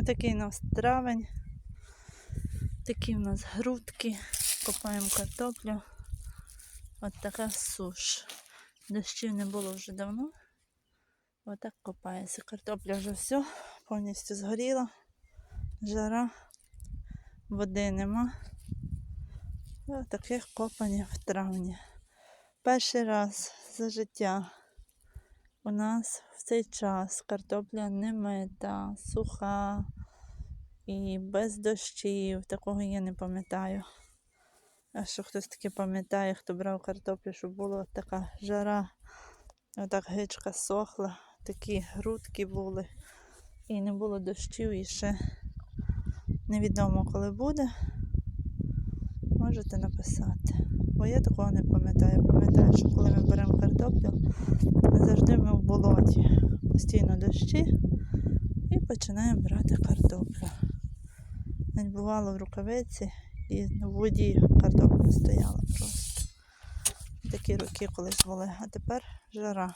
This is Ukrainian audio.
Отакий у нас травень. Такі в нас грудки. Копаємо картоплю. От така суш. Дощів не було вже давно. Отак копається. Картопля вже все, повністю згоріла. Жара, води нема. Ось таке копання в травні. Перший раз за життя у нас в цей час картопля не мита, суха і без дощів. Такого я не пам'ятаю. А що хтось таке пам'ятає, хто брав картоплю, щоб була така жара, отак гичка сохла, такі грудки були. І не було дощів і ще невідомо коли буде. Можете написати. Бо я такого не пам'ятаю. Пам'ятаю, що коли ми беремо картоплю, болоті. Постійно дощі і починаємо брати картоплю. Навіть бувало в рукавиці і в воді картопля стояла просто. Такі роки колись були, а тепер жара.